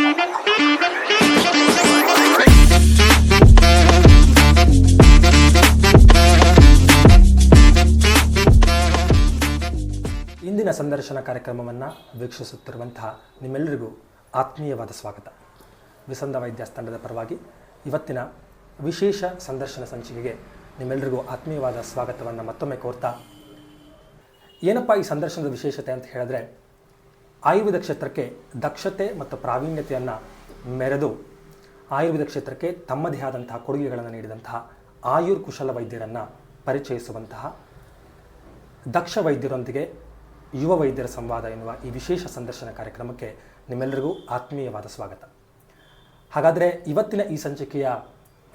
ಇಂದಿನ ಸಂದರ್ಶನ ಕಾರ್ಯಕ್ರಮವನ್ನು ವೀಕ್ಷಿಸುತ್ತಿರುವಂತಹ ನಿಮ್ಮೆಲ್ಲರಿಗೂ ಆತ್ಮೀಯವಾದ ಸ್ವಾಗತ. ವಿಸಂದ ವೈದ್ಯಾಸ್ ತಂಡದ ಪರವಾಗಿ ಇವತ್ತಿನ ವಿಶೇಷ ಸಂದರ್ಶನ ಸಂಚಿಕೆಗೆ ನಿಮ್ಮೆಲ್ಲರಿಗೂ ಆತ್ಮೀಯವಾದ ಸ್ವಾಗತವನ್ನು ಮತ್ತೊಮ್ಮೆ ಕೋರ್ತಾ, ಏನಪ್ಪ ಈ ಸಂದರ್ಶನದ ವಿಶೇಷತೆ ಅಂತ ಹೇಳಿದ್ರೆ ಆಯುರ್ವೇದ ಕ್ಷೇತ್ರಕ್ಕೆ ದಕ್ಷತೆ ಮತ್ತು ಪ್ರಾವೀಣ್ಯತೆಯನ್ನು ಮೆರೆದು ಆಯುರ್ವೇದ ಕ್ಷೇತ್ರಕ್ಕೆ ತಮ್ಮದೇ ಆದಂತಹ ಕೊಡುಗೆಗಳನ್ನು ನೀಡಿದಂತಹ ಆಯುರ್ ಕುಶಲ ವೈದ್ಯರನ್ನು ಪರಿಚಯಿಸುವಂತಹ ದಕ್ಷ ವೈದ್ಯರೊಂದಿಗೆ ಯುವ ವೈದ್ಯರ ಸಂವಾದ ಎನ್ನುವ ಈ ವಿಶೇಷ ಸಂದರ್ಶನ ಕಾರ್ಯಕ್ರಮಕ್ಕೆ ನಿಮ್ಮೆಲ್ಲರಿಗೂ ಆತ್ಮೀಯವಾದ ಸ್ವಾಗತ. ಹಾಗಾದರೆ ಇವತ್ತಿನ ಈ ಸಂಚಿಕೆಯ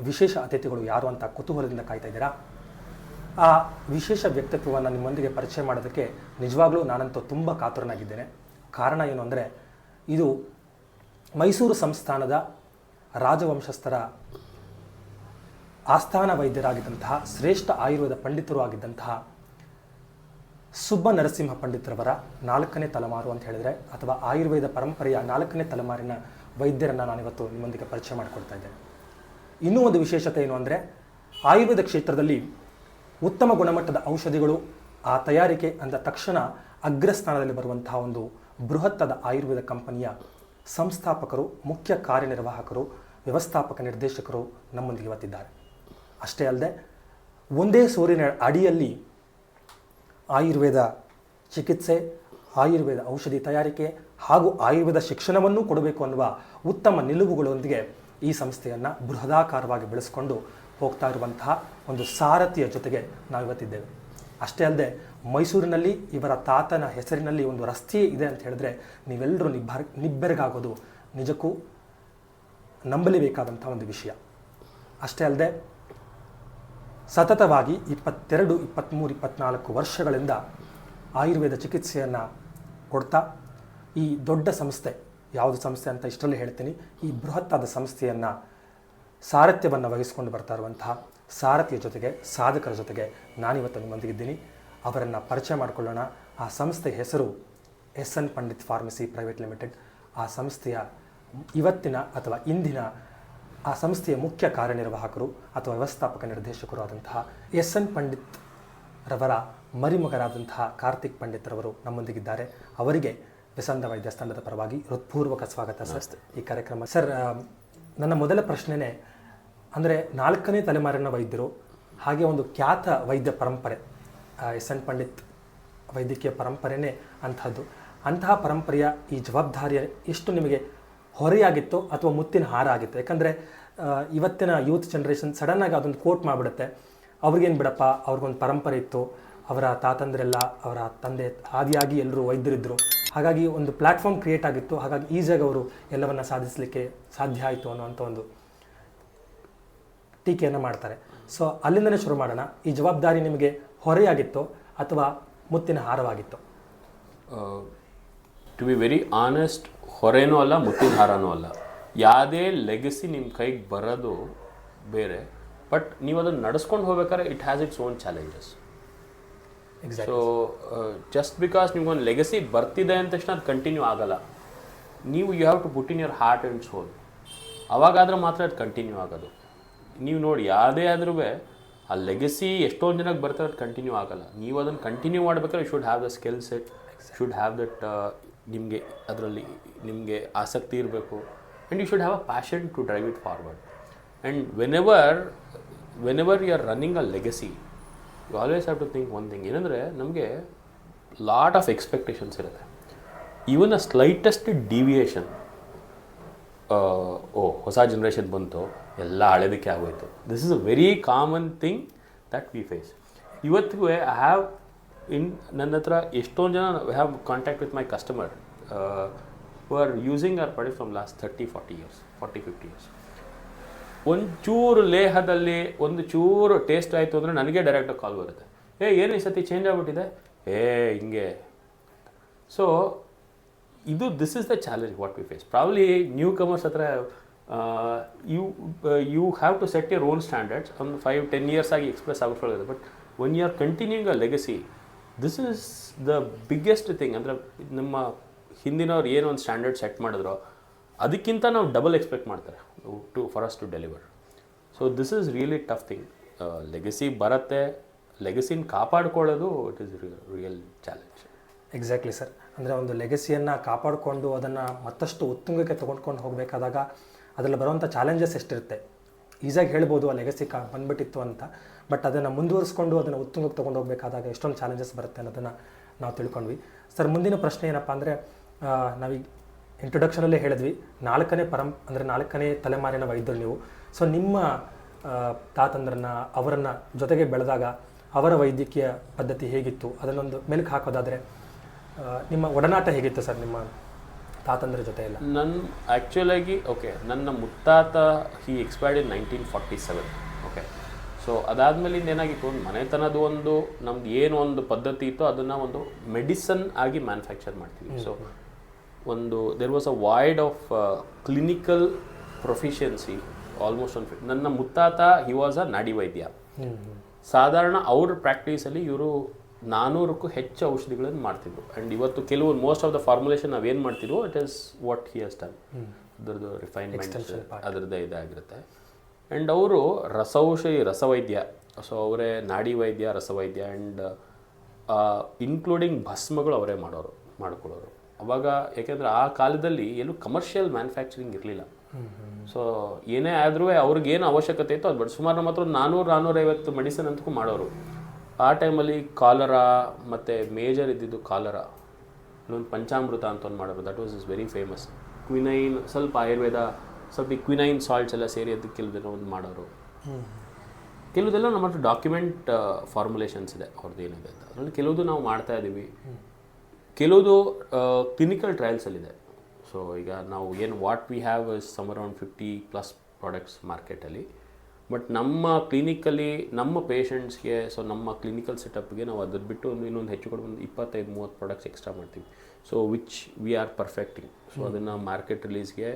ವಿಶೇಷ ಅತಿಥಿಗಳು ಯಾರು ಅಂತ ಕುತೂಹಲದಿಂದ ಕಾಯ್ತಾ ಇದ್ದೀರಾ? ಆ ವಿಶೇಷ ವ್ಯಕ್ತಿತ್ವವನ್ನು ನಿಮ್ಮೊಂದಿಗೆ ಪರಿಚಯ ಮಾಡೋದಕ್ಕೆ ನಿಜವಾಗ್ಲೂ ನಾನಂತೂ ತುಂಬ ಕಾತುರನಾಗಿದ್ದೇನೆ. ಕಾರಣ ಏನು ಅಂದರೆ ಇದು ಮೈಸೂರು ಸಂಸ್ಥಾನದ ರಾಜವಂಶಸ್ಥರ ಆಸ್ಥಾನ ವೈದ್ಯರಾಗಿದ್ದಂತಹ ಶ್ರೇಷ್ಠ ಆಯುರ್ವೇದ ಪಂಡಿತರು ಆಗಿದ್ದಂತಹ ಸುಬ್ಬ ನರಸಿಂಹ ಪಂಡಿತರವರ ನಾಲ್ಕನೇ ತಲೆಮಾರು ಅಂತ ಹೇಳಿದರೆ, ಅಥವಾ ಆಯುರ್ವೇದ ಪರಂಪರೆಯ ನಾಲ್ಕನೇ ತಲೆಮಾರಿನ ವೈದ್ಯರನ್ನು ನಾನಿವತ್ತು ನಿಮ್ಮೊಂದಿಗೆ ಪರಿಚಯ ಮಾಡಿಕೊಡ್ತಾ ಇದ್ದೇನೆ. ಇನ್ನೂ ಒಂದು ವಿಶೇಷತೆ ಏನು ಅಂದರೆ, ಆಯುರ್ವೇದ ಕ್ಷೇತ್ರದಲ್ಲಿ ಉತ್ತಮ ಗುಣಮಟ್ಟದ ಔಷಧಿಗಳು ಆ ತಯಾರಿಕೆ ಅಂದ ತಕ್ಷಣ ಅಗ್ರಸ್ಥಾನದಲ್ಲಿ ಬರುವಂತಹ ಒಂದು ಬೃಹತ್ತಾದ ಆಯುರ್ವೇದ ಕಂಪನಿಯ ಸಂಸ್ಥಾಪಕರು, ಮುಖ್ಯ ಕಾರ್ಯನಿರ್ವಾಹಕರು, ವ್ಯವಸ್ಥಾಪಕ ನಿರ್ದೇಶಕರು ನಮ್ಮೊಂದಿಗೆ ಇವತ್ತಿದ್ದಾರೆ. ಅಷ್ಟೇ ಅಲ್ಲದೆ, ಒಂದೇ ಸೂರಿನ ಅಡಿಯಲ್ಲಿ ಆಯುರ್ವೇದ ಚಿಕಿತ್ಸೆ, ಆಯುರ್ವೇದ ಔಷಧಿ ತಯಾರಿಕೆ ಹಾಗೂ ಆಯುರ್ವೇದ ಶಿಕ್ಷಣವನ್ನು ಕೊಡಬೇಕು ಅನ್ನುವ ಉತ್ತಮ ನಿಲುವುಗಳೊಂದಿಗೆ ಈ ಸಂಸ್ಥೆಯನ್ನು ಬೃಹದಾಕಾರವಾಗಿ ಬೆಳೆಸ್ಕೊಂಡು ಹೋಗ್ತಾ ಇರುವಂತಹ ಒಂದು ಸಾರಥಿಯ ಜೊತೆಗೆ ನಾವು ಇವತ್ತಿದ್ದೇವೆ ಅಷ್ಟೇ ಅಲ್ಲದೆ ಮೈಸೂರಿನಲ್ಲಿ ಇವರ ತಾತನ ಹೆಸರಿನಲ್ಲಿ ಒಂದು ರಸ್ತೆಯೇ ಇದೆ ಅಂತ ಹೇಳಿದ್ರೆ ನೀವೆಲ್ಲರೂ ನಿಬ್ಬರ್, ನಿಬ್ಬೆರಗಾಗೋದು ನಿಜಕ್ಕೂ ನಂಬಲೇಬೇಕಾದಂಥ ಒಂದು ವಿಷಯ. ಅಷ್ಟೇ ಅಲ್ಲದೆ ಸತತವಾಗಿ ಇಪ್ಪತ್ತೆರಡು ಇಪ್ಪತ್ತ್ಮೂರು ಇಪ್ಪತ್ನಾಲ್ಕು ವರ್ಷಗಳಿಂದ ಆಯುರ್ವೇದ ಚಿಕಿತ್ಸೆಯನ್ನು ಕೊಡ್ತಾ ಈ ದೊಡ್ಡ ಸಂಸ್ಥೆ, ಯಾವುದು ಸಂಸ್ಥೆ ಅಂತ ಇಷ್ಟರಲ್ಲಿ ಹೇಳ್ತೀನಿ, ಈ ಬೃಹತ್ತಾದ ಸಂಸ್ಥೆಯನ್ನು ಸಾರಥ್ಯವನ್ನು ವಹಿಸಿಕೊಂಡು ಬರ್ತಾ ಇರುವಂತಹ ಸಾರಥಿಯ ಜೊತೆಗೆ, ಸಾಧಕರ ಜೊತೆಗೆ ನಾನಿವತ್ತು ನಿಮ್ಮೊಂದಿಗಿದ್ದೀನಿ ಅವರನ್ನು ಪರಿಚಯ ಮಾಡಿಕೊಳ್ಳೋಣ. ಆ ಸಂಸ್ಥೆ ಹೆಸರು S N Pandit pharmacy private limited. ಆ ಸಂಸ್ಥೆಯ ಇವತ್ತಿನ ಅಥವಾ ಇಂದಿನ ಆ ಸಂಸ್ಥೆಯ ಮುಖ್ಯ ಕಾರ್ಯನಿರ್ವಾಹಕರು ಅಥವಾ ವ್ಯವಸ್ಥಾಪಕ ನಿರ್ದೇಶಕರು ಆದಂತಹ ಎಸ್ ಎನ್ ಪಂಡಿತ್ ರವರ ಮರಿಮಗರಾದಂತಹ ಕಾರ್ತಿಕ್ ಪಂಡಿತ್ ರವರು ನಮ್ಮೊಂದಿಗಿದ್ದಾರೆ. ಅವರಿಗೆ ವಿಸಂದ ವೈದ್ಯ ಸ್ಥಾನದ ಪರವಾಗಿ ಹೃತ್ಪೂರ್ವಕ ಸ್ವಾಗತ ಸರ್. ಈ ಕಾರ್ಯಕ್ರಮ ಸರ್ ನನ್ನ ಮೊದಲ ಪ್ರಶ್ನೆನೇ ಅಂದರೆ ನಾಲ್ಕನೇ ತಲೆಮಾರಿನ ವೈದ್ಯರು ಹಾಗೆ ಒಂದು ಖ್ಯಾತ ವೈದ್ಯ ಪರಂಪರೆ. ಎಸ್ ಎನ್ ಪಂಡಿತ್ ವೈದ್ಯಕೀಯ ಪರಂಪರೆಯೇ ಅಂಥದ್ದು. ಅಂತಹ ಪರಂಪರೆಯ ಈ ಜವಾಬ್ದಾರಿಯ ಎಷ್ಟು ನಿಮಗೆ ಹೊರೆಯಾಗಿತ್ತು ಅಥವಾ ಮುತ್ತಿನ ಹಾರ ಆಗಿತ್ತು ಯಾಕಂದರೆ ಇವತ್ತಿನ ಯೂತ್ ಜನ್ರೇಷನ್ ಸಡನ್ನಾಗಿ ಅದೊಂದು ಕೋಟ್ ಮಾಡಿಬಿಡುತ್ತೆ. ಅವ್ರಿಗೇನು ಬಿಡಪ್ಪ, ಅವ್ರಿಗೊಂದು ಪರಂಪರೆ ಇತ್ತು. ಅವರ ತಾತಂದ್ರೆಲ್ಲ, ಅವರ ತಂದೆ, ಆದಿಯಾಗಿ ಎಲ್ಲರೂ ವೈದ್ಯರಿದ್ದರು ಹಾಗಾಗಿ ಒಂದು ಪ್ಲ್ಯಾಟ್ಫಾರ್ಮ್ ಕ್ರಿಯೇಟ್ ಆಗಿತ್ತು. ಹಾಗಾಗಿ ಈಸಿಯಾಗಿ ಅವರು ಎಲ್ಲವನ್ನ ಸಾಧಿಸಲಿಕ್ಕೆ ಸಾಧ್ಯ ಆಯಿತು ಅನ್ನೋವಂಥ ಒಂದು ಟೀಕೆಯನ್ನು ಮಾಡ್ತಾರೆ. ಸೊ, ಅಲ್ಲಿಂದನೇ ಶುರು ಮಾಡೋಣ. ಈ ಜವಾಬ್ದಾರಿ ನಿಮಗೆ ಹೊರೆಯಾಗಿತ್ತು ಅಥವಾ ಮುತ್ತಿನ ಹಾರವಾಗಿತ್ತು? ಟು ಬಿ ವೆರಿ ಆನೆಸ್ಟ್ ಹೊರೆನೂ ಅಲ್ಲ ಮುತ್ತಿನ ಹಾರನೂ ಅಲ್ಲ. ಯಾವುದೇ ಲೆಗಸಿ ನಿಮ್ಮ ಕೈಗೆ ಬರೋದು ಬೇರೆ ಬಟ್ ನೀವು ಅದನ್ನು ನಡೆಸ್ಕೊಂಡು ಹೋಗ್ಬೇಕಾದ್ರೆ it has its own challenges so just because ನಿಮ್ಗೊಂದು ಲೆಗಸಿ ಬರ್ತಿದೆ ಅಂದ ತಕ್ಷಣ ಅದು ಕಂಟಿನ್ಯೂ ಆಗಲ್ಲ. ನೀವು you have to put in your heart and soul ಅವಾಗಾದ್ರೆ ಮಾತ್ರ ಅದು ಕಂಟಿನ್ಯೂ ಆಗೋದು. ನೀವು ನೋಡಿ ಯಾವುದೇ ಆದ್ರೂ ಆ ಲೆಗಸಿ ಎಷ್ಟೊಂದು ಜನಕ್ಕೆ ಬರ್ತಾರೆ ಅದು ಕಂಟಿನ್ಯೂ ಆಗಲ್ಲ. ನೀವು ಅದನ್ನು ಕಂಟಿನ್ಯೂ ಮಾಡ್ಬೇಕಾದ್ರೆ should have the skill set should have that ನಿಮಗೆ ಅದರಲ್ಲಿ ನಿಮಗೆ ಆಸಕ್ತಿ ಇರಬೇಕು. And you should have a passion to drive it forward and whenever whenever you are running a legacy you always have to think one thing ಏನಂದರೆ ನಮಗೆ lot of expectations ಇರುತ್ತೆ. Even a slightest deviation ಓ, ಹೊಸ generation ಬಂತು. ಎಲ್ಲ ಹಳೆದಕ್ಕೆ ಆಗೋಯ್ತು. This is a very common thing that we face ಇವತ್ತಿಗೂ I have in ನನ್ನ ಹತ್ರ ಎಷ್ಟೊಂದು ಜನ have contact with my customer who are using our product from last thirty forty years forty fifty years ಒಂಚೂರು ಲೇಹದಲ್ಲಿ ಒಂದು ಚೂರು ಟೇಸ್ಟ್ ಆಯಿತು ಅಂದರೆ ನನಗೆ ಡೈರೆಕ್ಟಾಗಿ ಕಾಲ್ ಬರುತ್ತೆ. ಏ, ಏನು ಈ ಸತಿ ಚೇಂಜ್ ಆಗಿಬಿಟ್ಟಿದೆ? ಏ, ಹಿಂಗೆ. ಸೊ ಇದು this is the challenge what we face probably newcomers ಹತ್ರ you you have to set your own standards ಒಂದು ಫೈವ್ ಟೆನ್ ಇಯರ್ಸ್ ಆಗಿ ಎಕ್ಸ್ಪ್ರೆಸ್ ಆಗೋದು but one are continuing a legacy this is the biggest thing ಅಂದರೆ ನಮ್ಮ ಹಿಂದಿನವ್ರು ಏನು ಒಂದು standard set ಮಾಡಿದ್ರು, ಅದಕ್ಕಿಂತ ನಾವು ಡಬಲ್ ಎಕ್ಸ್ಪೆಕ್ಟ್ ಮಾಡ್ತಾರೆ to for us to deliver so this is really tough thing legacy ಬರುತ್ತೆ. ಲೆಗಸಿನ ಕಾಪಾಡ್ಕೊಳ್ಳೋದು it is real challenge exactly sir ಅಂದರೆ ಒಂದು ಲೆಗಸಿಯನ್ನು ಕಾಪಾಡಿಕೊಂಡು ಅದನ್ನು ಮತ್ತಷ್ಟು ಉತ್ತುಂಗಕ್ಕೆ ತೊಗೊಂಡ್ಕೊಂಡು ಹೋಗಬೇಕಾದಾಗ ಅದರಲ್ಲಿ ಬರುವಂಥ ಚಾಲೆಂಜಸ್ ಎಷ್ಟಿರುತ್ತೆ? ಈಸಾಗಿ ಹೇಳ್ಬೋದು ಆ ಲೆಗಸಿ ಕಾ ಬಂದ್ಬಿಟ್ಟಿತ್ತು ಅಂತ. ಬಟ್ ಅದನ್ನು ಮುಂದುವರಿಸ್ಕೊಂಡು ಅದನ್ನು ಉತ್ತುಂಗಕ್ಕೆ ತೊಗೊಂಡು ಹೋಗಬೇಕಾದಾಗ ಎಷ್ಟೊಂದು ಚಾಲೆಂಜಸ್ ಬರುತ್ತೆ ಅನ್ನೋದನ್ನು ನಾವು ತಿಳ್ಕೊಂಡ್ವಿ. ಸರ್ ಮುಂದಿನ ಪ್ರಶ್ನೆ ಏನಪ್ಪ ಅಂದರೆ ನಾವೀಗ ಇಂಟ್ರೊಡಕ್ಷನಲ್ಲೇ ಹೇಳಿದ್ವಿ, ನಾಲ್ಕನೇ ಪರಂ, ಅಂದರೆ ನಾಲ್ಕನೇ ತಲೆಮಾರಿನ ವೈದ್ಯರು ನೀವು. ಸೊ ನಿಮ್ಮ ತಾತಂದ್ರನ್ನ, ಅವರನ್ನು ಜೊತೆಗೆ ಬೆಳೆದಾಗ ಅವರ ವೈದ್ಯಕೀಯ ಪದ್ಧತಿ ಹೇಗಿತ್ತು? ಅದನ್ನೊಂದು ಮೆಲುಕು ಹಾಕೋದಾದರೆ ನಿಮ್ಮ ಒಡನಾಟ ಹೇಗಿತ್ತು ಸರ್ ನಿಮ್ಮ ತಾತಂದ್ರ ಜೊತೆ ಎಲ್ಲ ನನ್ನ ಆ್ಯಕ್ಚುಲಾಗಿ ಓಕೆ ನನ್ನ ಮುತ್ತಾತ he expired in nineteen forty seven okay so ಅದಾದಮೇಲೆ ಏನಾಗಿತ್ತು ಒಂದು ಮನೆತನದ ಒಂದು ನಮ್ದು ಏನು ಒಂದು ಪದ್ಧತಿ ಇತ್ತು ಅದನ್ನು ಒಂದು ಮೆಡಿಸನ್ ಆಗಿ ಮ್ಯಾನುಫ್ಯಾಕ್ಚರ್ ಮಾಡ್ತೀವಿ. ಸೊ ಒಂದು there was a void of clinical proficiency almost ಒಂದು ನನ್ನ ಮುತ್ತಾತ ಹಿ ವಾಸ್ ಅ ನಾಡಿ ವೈದ್ಯ. ಸಾಧಾರಣ ಅವ್ರ ಪ್ರಾಕ್ಟೀಸಲ್ಲಿ ಇವರು ನಾನ್ನೂರಕ್ಕೂ ಹೆಚ್ಚು ಔಷಧಿಗಳನ್ನು ಮಾಡ್ತಿದ್ರು. ಆ್ಯಂಡ್ ಇವತ್ತು ಕೆಲವು ಮೋಸ್ಟ್ ಆಫ್ ದ ಫಾರ್ಮುಲೇಷನ್ ನಾವೇನು ಮಾಡ್ತಿದ್ವೋ it is what he has done ಅದರದ್ದು ರಿಫೈನ್ಮೆಂಟ್ ಅದರದ್ದೇ ಇದಾಗಿರುತ್ತೆ. ಆ್ಯಂಡ್ ಅವರು ರಸೌಷಧಿ ರಸವೈದ್ಯ ಸೊ ಅವರೇ ನಾಡಿ ವೈದ್ಯ ರಸವೈದ್ಯ ಆ್ಯಂಡ್ ಇನ್ಕ್ಲೂಡಿಂಗ್ ಭಸ್ಮಗಳು ಅವರೇ ಮಾಡೋರು ಮಾಡ್ಕೊಳ್ಳೋರು. ಅವಾಗ ಯಾಕೆಂದರೆ ಆ ಕಾಲದಲ್ಲಿ ಎಲ್ಲೂ ಕಮರ್ಷಿಯಲ್ ಮ್ಯಾನುಫ್ಯಾಕ್ಚರಿಂಗ್ ಇರಲಿಲ್ಲ. ಸೊ ಏನೇ ಆದರೂ ಅವ್ರಿಗೆ ಏನು ಅವಶ್ಯಕತೆ ಇತ್ತು ಅದು ಬಟ್ ಸುಮಾರು ನಮ್ಮ ಹತ್ರ ಒಂದು ನಾನ್ನೂರು ನಾನ್ನೂರೈವತ್ತು ಮೆಡಿಸಿನ್ ಅಂತೂ ಮಾಡೋರು. ಆ ಟೈಮಲ್ಲಿ ಕಾಲರಾ ಮತ್ತು ಮೇಜರ್ ಇದ್ದಿದ್ದು ಕಾಲರ ಇನ್ನೊಂದು ಪಂಚಾಮೃತ ಅಂತ ಒಂದು ಮಾಡೋರು that was is very famous quinine ಸ್ವಲ್ಪ ಆಯುರ್ವೇದ, ಸ್ವಲ್ಪ ಈ ಕ್ವಿನೈನ್ ಸಾಲ್ಟ್ಸ್ ಎಲ್ಲ ಸೇರಿ ಅದಕ್ಕೆ ಕೆಲವು ಒಂದು ಮಾಡೋರು. ಕೆಲವುದೆಲ್ಲ ನಮ್ಮ ಹತ್ರ ಡಾಕ್ಯುಮೆಂಟ್ ಫಾರ್ಮುಲೇಷನ್ಸ್ ಇದೆ. ಅವ್ರದ್ದು ಏನಿದೆ ಅಂತ. ಅದರಲ್ಲಿ ಕೆಲವುದು ನಾವು ಮಾಡ್ತಾ ಇದ್ದೀವಿ ಕೆಲವುದು ಕ್ಲಿನಿಕಲ್ ಟ್ರಯಲ್ಸಲ್ಲಿದೆ ಸೊ ಈಗ ನಾವು ಏನು what we have is some around fifty plus products ಮಾರ್ಕೆಟಲ್ಲಿ ಬಟ್ ನಮ್ಮ ಕ್ಲಿನಿಕಲ್ಲಿ ನಮ್ಮ ಪೇಷಂಟ್ಸ್ಗೆ ಸೊ ನಮ್ಮ ಕ್ಲಿನಿಕಲ್ ಸೆಟಪ್ಗೆ ನಾವು ಅದ್ರ ಬಿಟ್ಟು ಒಂದು ಇನ್ನೊಂದು ಹೆಚ್ಚು ಕಡಿಮೆ ಒಂದು ಇಪ್ಪತ್ತೈದು ಮೂವತ್ತು ಪ್ರಾಡಕ್ಟ್ಸ್ ಎಕ್ಸ್ಟ್ರಾ ಮಾಡ್ತೀವಿ. So which we are perfecting so ಅದನ್ನು ಮಾರ್ಕೆಟ್ ರಿಲೀಸ್ಗೆ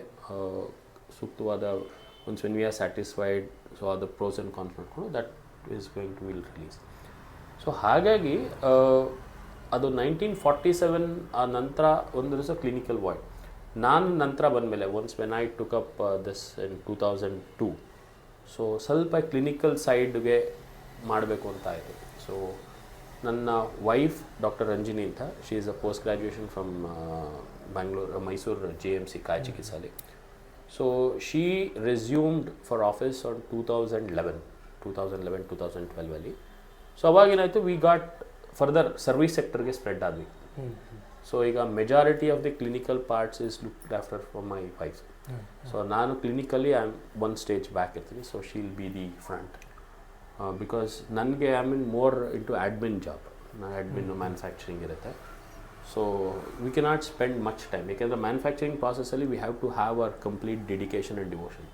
ಸೂಕ್ತವಾದ ಒಂದು ಸೆನ್ ವಿ ಆರ್ ಸ್ಯಾಟಿಸ್ಫೈಡ್ ಸೊ ಅದು ಪ್ರೋಸ್ ಆ್ಯಂಡ್ ಕಾನ್ಸ್ ಮಾಡಿಕೊಂಡು that is going to will release so ಹಾಗಾಗಿ ಅದು ನೈನ್ಟೀನ್ ಫಾರ್ಟಿ ಸೆವೆನ್ ಆ ನಂತರ ಒಂದು ದಿವಸ ಕ್ಲಿನಿಕಲ್ ವಾಯ್ಡ್ ನಾನು ನಂತರ ಬಂದಮೇಲೆ once when I took up this in two thousand two so ಸ್ವಲ್ಪ ಕ್ಲಿನಿಕಲ್ ಸೈಡ್ಗೆ ಮಾಡಬೇಕು ಅಂತ ಆಯಿತು ಸೊ ನನ್ನ ವೈಫ್ ಡಾಕ್ಟರ್ ರಂಜಿನಿ ಅಂತ she is a post graduation from Bangalore Mysore J M C ಕಾಯ ಚಿಕಿತ್ಸಾಲಯ so she resumed for office on two thousand eleven two thousand eleven two thousand ಟ್ವೆಲ್ವಲ್ಲಿ so ಅವಾಗೇನಾಯಿತು we got further service ಸೆಕ್ಟರ್ಗೆ spread ಆದ್ವಿ. So ಈಗ majority of the clinical parts is looked after for my wife so ನಾನು clinically I am one stage back ಇರ್ತೀನಿ so she'll be the front because ನನಗೆ I mean more into admin job ನಾನು admin manufacturing ಇರುತ್ತೆ. So we cannot spend much time ಏಕೆಂದರೆ manufacturing ಪ್ರಾಸೆಸಲ್ಲಿ we have to have our complete dedication and devotion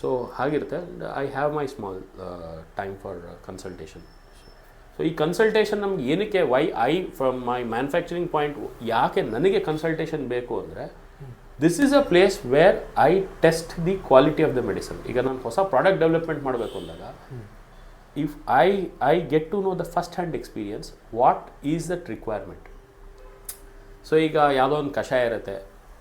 so ಹಾಗಿರುತ್ತೆ. I have my small time for consultation so ಈ consultation ನಮ್ಗೆ ಏನಕ್ಕೆ why I from my manufacturing point ಯಾಕೆ ನನಗೆ consultation ಬೇಕು ಅಂದರೆ this is a place where I test the quality of the medicine ಈಗ ನಾನು ಹೊಸ ಪ್ರಾಡಕ್ಟ್ ಡೆವಲಪ್ಮೆಂಟ್ ಮಾಡಬೇಕು ಅಂದಾಗ if I I get to know the first hand experience what is that requirement so ಈಗ ಯಾವುದೋ ಒಂದು ಕಷಾಯ ಇರುತ್ತೆ.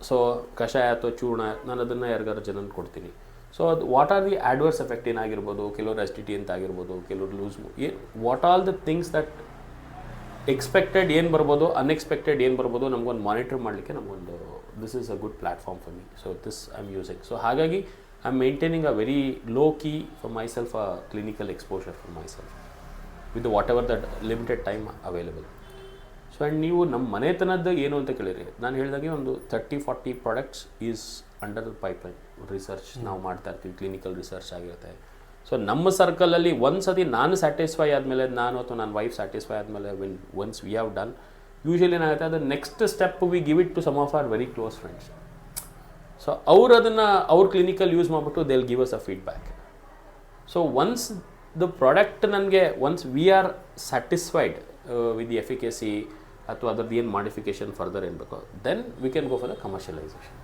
ಸೊ ಕಷಾಯ ಅಥವಾ ಚೂರ್ಣ, ನಾನು ಅದನ್ನು ಯಾರಿಗಾರು ಜನನ್ ಕೊಡ್ತೀನಿ. ಸೊ ಅದು what are the adverse effect ಏನಾಗಿರ್ಬೋದು? ಕೆಲವರು ಎಸ್ಟಿಟಿ ಅಂತ ಆಗಿರ್ಬೋದು ಕೆಲವರು ಲೂಸ್ ಏನು what all the things that expected ಏನು ಬರ್ಬೋದು ಅನ್ಎಕ್ಸ್ಪೆಕ್ಟೆಡ್ ಏನು ಬರ್ಬೋದು ನಮಗೊಂದು ಮಾನಿಟರ್ ಮಾಡಲಿಕ್ಕೆ ನಮಗೊಂದು this is a good platform for me so this I am using so ಹಾಗಾಗಿ I am maintaining a very low key for myself a clinical exposure for myself with whatever that limited time available so and ನೀವು ನಮ್ಮ ಮನೆತನದ್ದು ಏನು ಅಂತ ಕೇಳಿರಿ ನಾನು ಹೇಳಿದಾಗೆ ಒಂದು thirty forty products is under pipeline research ನಾವು ಮಾಡ್ತಾ ಇರ್ತೀವಿ ಕ್ಲಿನಿಕಲ್ ರಿಸರ್ಚ್ ಆಗಿರುತ್ತೆ. ಸೊ ನಮ್ಮ ಸರ್ಕಲಲ್ಲಿ ಒಂದು ಸತಿ ನಾನು ಸ್ಯಾಟಿಸ್ಫೈ ಆದಮೇಲೆ ನಾನು ಅಥವಾ ನನ್ನ ವೈಫ್ ಸ್ಯಾಟಿಸ್ಫೈ ಆದಮೇಲೆ when once we have done usually ಏನಾಗುತ್ತೆ ಅದು next step we give it to some of our very close friends so ಅವ್ರು ಅದನ್ನು ಅವ್ರ ಕ್ಲಿನಿಕಲ್ ಯೂಸ್ ಮಾಡಿಬಿಟ್ಟು they'll give us a feedback so once the product ನನಗೆ once we are satisfied with the efficacy ಅಥವಾ ಅದ್ರದ್ದು ಏನು modification further ಏನು ಬೇಕೋ then we can go for the commercialisation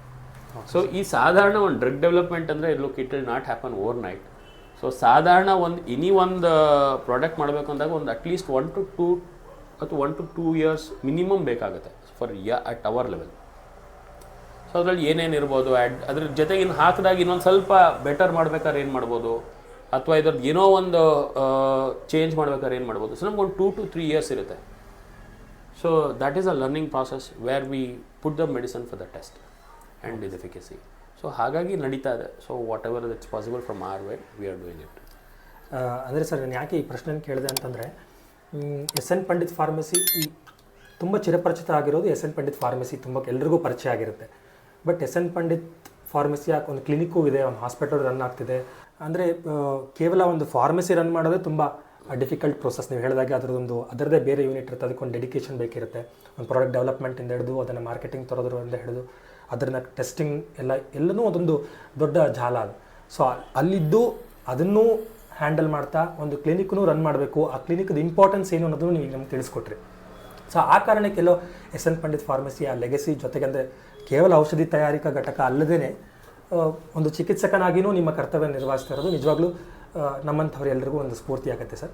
so ಈ ಸಾಧಾರಣ ಒಂದು ಡ್ರಗ್ ಡೆವಲಪ್ಮೆಂಟ್ ಅಂದರೆ look it will not happen overnight so ಸಾಧಾರಣ ಒಂದು, ಇನಿ ಒಂದು ಪ್ರಾಡಕ್ಟ್ ಮಾಡಬೇಕು ಅಂದಾಗ ಒಂದು at least one to two ಅಥವಾ one to two years minimum ಬೇಕಾಗುತ್ತೆ for you at our level so ಅದರಲ್ಲಿ ಏನೇನು ಇರ್ಬೋದು ಆ್ಯಡ್ ಅದ್ರ ಜೊತೆಗೆ ಇನ್ನು ಹಾಕಿದಾಗ ಇನ್ನೊಂದು ಸ್ವಲ್ಪ ಬೆಟರ್ ಮಾಡ್ಬೇಕಾದ್ರೆ ಏನು ಮಾಡ್ಬೋದು? ಅಥವಾ ಇದ್ರದ್ದು ಏನೋ ಒಂದು ಚೇಂಜ್ ಮಾಡ್ಬೇಕಾದ್ರೆ ಏನು ಮಾಡ್ಬೋದು? ಸೊ ನಮ್ಗೆ ಒಂದು ಟೂ ಟು ತ್ರೀ ಇಯರ್ಸ್ ಇರುತ್ತೆ. So that is a learning process where we put the medicine for the test and with efficacy so ಹಾಗಾಗಿ ನಡೀತಾ ಇದೆ. So whatever it's possible from our way we are doing it ಅಂದರೆ sir ನಾನು ಯಾಕೆ ಈ ಪ್ರಶ್ನೆ ಕೇಳಿದೆ ಅಂತಂದರೆ ಎಸ್ ಎನ್ ಪಂಡಿತ್ ಫಾರ್ಮಸಿ ಈ ತುಂಬ ಚಿರಪರಿಚಿತ ಆಗಿರೋದು ಎಸ್ ಎನ್ ಪಂಡಿತ್ ಫಾರ್ಮಸಿ ತುಂಬ ಎಲ್ರಿಗೂ ಪರಿಚಯ ಆಗಿರುತ್ತೆ. But S N Pandit pharmacy ಯಾಕೆ ಒಂದು ಕ್ಲಿನಿಕ್ಕು ಇದೆ ಒಂದು ಹಾಸ್ಪಿಟಲ್ ರನ್ ಆಗ್ತಿದೆ? ಅಂದರೆ ಕೇವಲ ಒಂದು ಫಾರ್ಮಸಿ ರನ್ ಮಾಡೋದೇ ತುಂಬ ಡಿಫಿಕಲ್ಟ್ ಪ್ರೊಸೆಸ್ ನೀವು ಹೇಳಿದಾಗೆ ಅದರದೊಂದು ಅದರದೇ ಬೇರೆ ಯೂನಿಟ್ ಇರುತ್ತೆ ಅದಕ್ಕೊಂದು ಡೆಡಿಕೇಶನ್ ಬೇಕಿರುತ್ತೆ. ಒಂದು ಪ್ರಾಡಕ್ಟ್ ಡೆವಲಪ್ಮೆಂಟಿಂದ ಹಿಡಿದು ಅದನ್ನು ಮಾರ್ಕೆಟಿಂಗ್ ತರೋದ್ರಿಂದ ಹಿಡಿದು ಅದನ್ನು ಟೆಸ್ಟಿಂಗ್ ಎಲ್ಲ, ಎಲ್ಲನೂ ಅದೊಂದು ದೊಡ್ಡ ಜಾಲ ಅದು. ಸೊ ಅಲ್ಲಿದ್ದು ಅದನ್ನು ಹ್ಯಾಂಡಲ್ ಮಾಡ್ತಾ ಒಂದು ಕ್ಲಿನಿಕ್ನು ರನ್ ಮಾಡಬೇಕು. ಆ ಕ್ಲಿನಿಕ್ದು ಇಂಪಾರ್ಟೆನ್ಸ್ ಏನು ಅನ್ನೋದನ್ನು ನೀವು ನಮ್ಗೆ ತಿಳಿಸ್ಕೊಟ್ರಿ. ಸೊ ಆ ಕಾರಣಕ್ಕೆ ಎಲ್ಲೋ ಎಸ್ ಎನ್ ಪಂಡಿತ್ ಫಾರ್ಮಸಿ ಆ ಲೆಗಸಿ ಜೊತೆಗೆ ಅಂದರೆ ಕೇವಲ ಔಷಧಿ ತಯಾರಿಕಾ ಘಟಕ ಅಲ್ಲದೇ ಒಂದು ಚಿಕಿತ್ಸಕನಾಗಿಯೂ ನಿಮ್ಮ ಕರ್ತವ್ಯ ನಿರ್ವಹಿಸ್ತಾ ಇರೋದು. ನಿಜವಾಗ್ಲೂ ನಮ್ಮಂಥವ್ರು ಎಲ್ರಿಗೂ ಒಂದು ಸ್ಫೂರ್ತಿ ಆಗುತ್ತೆ ಸರ್.